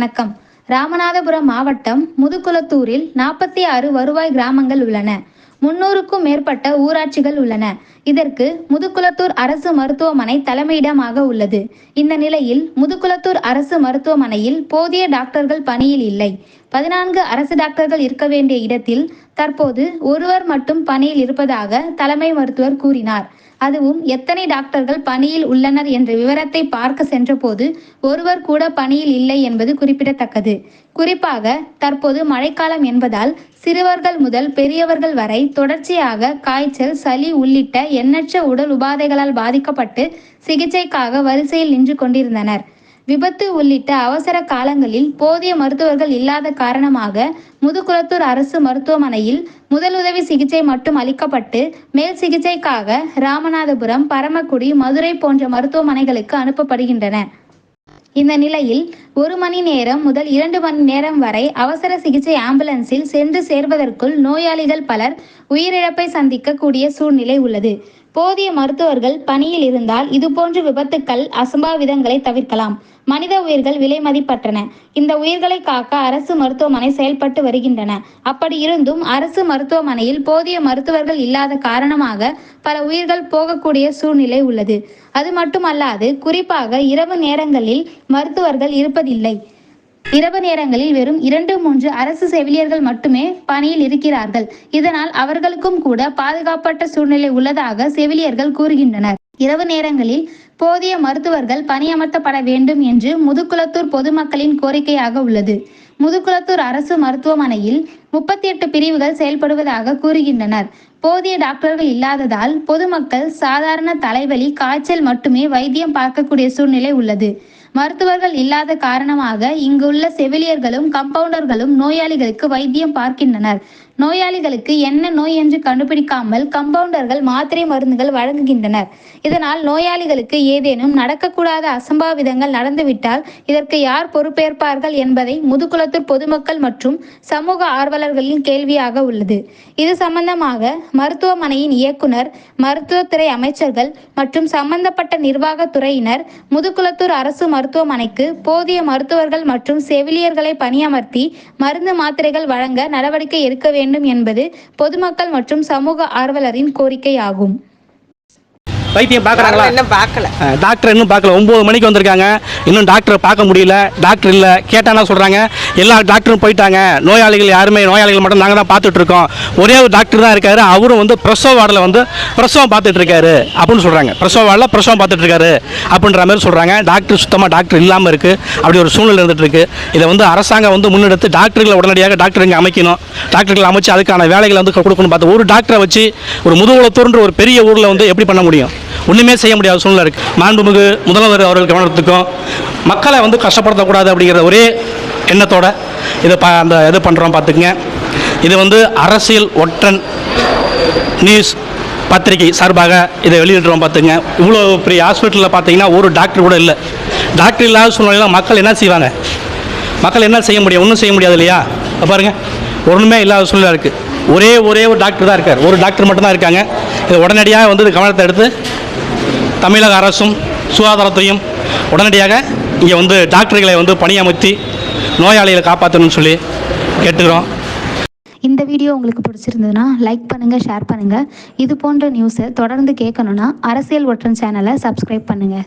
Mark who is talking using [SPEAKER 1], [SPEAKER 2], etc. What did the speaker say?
[SPEAKER 1] வணக்கம். ராமநாதபுரம் மாவட்டம் முதுகுளத்தூரில் நாற்பத்தி ஆறு வருவாய் கிராமங்கள் உள்ளன. முன்னூறுக்கும் மேற்பட்ட ஊராட்சிகள் உள்ளன. இதற்கு முதுகுளத்தூர் அரசு மருத்துவமனை தலைமையிடமாக உள்ளது. இந்த நிலையில் முதுகுளத்தூர் அரசு மருத்துவமனையில் போதிய டாக்டர்கள் பணியில் இல்லை. பதினான்கு அரசு டாக்டர்கள் இருக்க வேண்டிய இடத்தில் தற்போது ஒருவர் மட்டும் பணியில் இருப்பதாக தலைமை மருத்துவர் கூறினார். அதுவும் எத்தனை டாக்டர்கள் பணியில் உள்ளனர் என்ற விவரத்தை பார்க்க சென்றபோது ஒருவர் கூட பணியில் இல்லை என்பது குறிப்பிடத்தக்கது. குறிப்பாக தற்போது மழைக்காலம் என்பதால் சிறுவர்கள் முதல் பெரியவர்கள் வரை தொடர்ச்சியாக காய்ச்சல் சளி உள்ளிட்ட எண்ணற்ற உடல் உபாதைகளால் பாதிக்கப்பட்டு சிகிச்சைக்காக வரிசையில் நின்று கொண்டிருந்தனர். விபத்து உள்ளிட்ட அவசர காலங்களில் போதிய மருத்துவர்கள் இல்லாத காரணமாக முதுகுளத்தூர் அரசு மருத்துவமனையில் முதலுதவி சிகிச்சை மட்டும் அளிக்கப்பட்டு மேல் சிகிச்சைக்காக ராமநாதபுரம் பரமக்குடி மதுரை போன்ற மருத்துவமனைகளுக்கு அனுப்பப்படுகின்றன. இந்த நிலையில் ஒரு மணி நேரம் முதல் இரண்டு மணி நேரம் வரை அவசர சிகிச்சை ஆம்புலன்ஸில் சென்று சேர்வதற்குள் நோயாளிகள் பலர் உயிரிழப்பை சந்திக்க கூடிய சூழ்நிலை உள்ளது. போதிய மருத்துவர்கள் பணியில் இருந்தால் இதுபோன்ற விபத்துக்கள் அசம்பாவிதங்களை தவிர்க்கலாம். மனித உயிர்கள் விலை மதிப்பற்றன. இந்த உயிர்களை காக்க அரசு மருத்துவமனை செயல்பட்டு வருகின்றன. அப்படி இருந்தும் அரசு மருத்துவமனையில் போதிய மருத்துவர்கள் இல்லாத காரணமாக பல உயிர்கள் போகக்கூடிய சூழ்நிலை உள்ளது. அது மட்டுமல்லாது குறிப்பாக இரவு நேரங்களில் மருத்துவர்கள் இருப்பதில்லை. இரவு நேரங்களில் வெறும் இரண்டு மூன்று அரசு செவிலியர்கள் மட்டுமே பணியில் இருக்கிறார்கள். இதனால் அவர்களுக்கும் கூட பாதுகாப்பற்ற சூழ்நிலை உள்ளதாக செவிலியர்கள் கூறுகின்றனர். இரவு நேரங்களில் போதிய மருத்துவர்கள் பணியமர்த்தப்பட வேண்டும் என்று முதுகுளத்தூர் பொதுமக்களின் கோரிக்கையாக உள்ளது. முதுகுளத்தூர் அரசு மருத்துவமனையில் முப்பத்தி எட்டு பிரிவுகள் செயல்படுவதாக கூறுகின்றனர். போதிய டாக்டர்கள் இல்லாததால் பொதுமக்கள் சாதாரண தலைவலி காய்ச்சல் மட்டுமே வைத்தியம் பார்க்கக்கூடிய சூழ்நிலை உள்ளது. மருத்துவர்கள் இல்லாத காரணமாக இங்குள்ள செவிலியர்களும் கம்பவுண்டர்களும் நோயாளிகளுக்கு வைத்தியம் பார்க்கின்றனர். நோயாளிகளுக்கு என்ன நோய் என்று கண்டுபிடிக்காமல் கம்பவுண்டர்கள் மாத்திரை மருந்துகள் வழங்குகின்றனர். இதனால் நோயாளிகளுக்கு ஏதேனும் நடக்கக்கூடாத அசம்பாவிதங்கள் நடந்துவிட்டால் இதற்கு யார் பொறுப்பேற்பார்கள் என்பதை முதுகுளத்தூர் பொதுமக்கள் மற்றும் சமூக ஆர்வலர்களின் கேள்வியாக உள்ளது. இது சம்பந்தமாக மருத்துவமனையின் இயக்குனர் மருத்துவத்துறை அமைச்சர்கள் மற்றும் சம்பந்தப்பட்ட நிர்வாகத்துறையினர் முதுகுளத்தூர் அரசு மருத்துவமனைக்கு போதிய மருத்துவர்கள் மற்றும் செவிலியர்களை பணியமர்த்தி மருந்து மாத்திரைகள் வழங்க நடவடிக்கை எடுக்க வேண்டும் என்பது பொதுமக்கள் மற்றும் சமூக ஆர்வலரின் கோரிக்கையாகும்.
[SPEAKER 2] வைத்தியம் பார்க்குறாங்களா?
[SPEAKER 3] இன்னும் பார்க்கல.
[SPEAKER 2] டாக்டர் இன்னும் பார்க்கல. ஒம்பது மணிக்கு வந்திருக்காங்க. இன்னும் டாக்டரை பார்க்க முடியல. டாக்டர் இல்லை. கேட்டால் என்ன சொல்கிறாங்க எல்லா டாக்டரும் போயிட்டாங்க. நோயாளிகள் யாருமே நோயாளிகள் மட்டும் நாங்கள் தான் பார்த்துட்டு இருக்கோம் ஒரே ஒரு டாக்டர் தான் இருக்காரு. அவரும் வந்து பிரசவ வார்டில் வந்து பிரசவம் பார்த்துட்டு இருக்காரு அப்படின்னு சொல்கிறாங்க பிரசவ வார்டில் பிரசவம் பார்த்துட்டு இருக்காரு அப்படின்ற மாதிரி சொல்கிறாங்க டாக்டர் சுத்தமாக டாக்டர் இல்லாமல் இருக்குது அப்படி ஒரு சூழ்நிலை இருந்துட்டு இருக்கு இதை வந்து அரசாங்கம் வந்து முன்னெடுத்து டாக்டர்களை உடனடியாக டாக்டர் இங்கே அமைக்கணும். டாக்டர்கள் அமைச்சு அதுக்கான வேலைகளை வந்து கொடுக்கணும் பார்த்து ஒரு டாக்டரை வச்சு ஒரு முதுகுளத்தூர்ன்ற ஒரு பெரிய ஊரில் வந்து எப்படி பண்ண முடியும்? ஒன்றுமே செய்ய முடியாத சூழ்நிலை இருக்குது மாண்புமிகு முதல்வர் அவர்கள் கவனத்துக்கும் மக்களை வந்து கஷ்டப்படுத்தக்கூடாது அப்படிங்கிற ஒரே எண்ணத்தோட இதை ப அந்த இது பண்ணுறோம் பார்த்துக்குங்க. இது வந்து அரசியல் ஒற்றன் நியூஸ் பத்திரிகை சார்பாக இதை வெளியிடுறோம் பார்த்துங்க இவ்வளோ பெரிய ஹாஸ்பிட்டலில் பார்த்தீங்கன்னா ஒரு டாக்டர் கூட இல்லை. டாக்டர் இல்லாத சூழ்நிலையில் மக்கள் என்ன செய்வாங்க? மக்கள் என்ன செய்ய முடியும்? ஒன்றும் செய்ய முடியாது இல்லையா? பாருங்கள் ஒன்றுமே இல்லாத சூழ்நிலை இருக்குது ஒரே ஒரே ஒரு டாக்டர் தான் இருக்கார். ஒரு டாக்டர் மட்டும்தான் இருக்காங்க. இது உடனடியாக வந்து கவனத்தை எடுத்து தமிழக அரசும் சுகாதாரத்தையும் உடனடியாக இங்கே வந்து டாக்டர்களை வந்து பணியமர்த்தி நோயாளிகளை காப்பாற்றணும்னு சொல்லி கேட்டுக்கிறோம்.
[SPEAKER 1] இந்த வீடியோ உங்களுக்கு பிடிச்சிருந்ததுன்னா லைக் பண்ணுங்கள் ஷேர் பண்ணுங்கள் இது போன்ற நியூஸை தொடர்ந்து கேட்கணுன்னா அரசியல் ஒற்றன் சேனலை சப்ஸ்கிரைப் பண்ணுங்கள்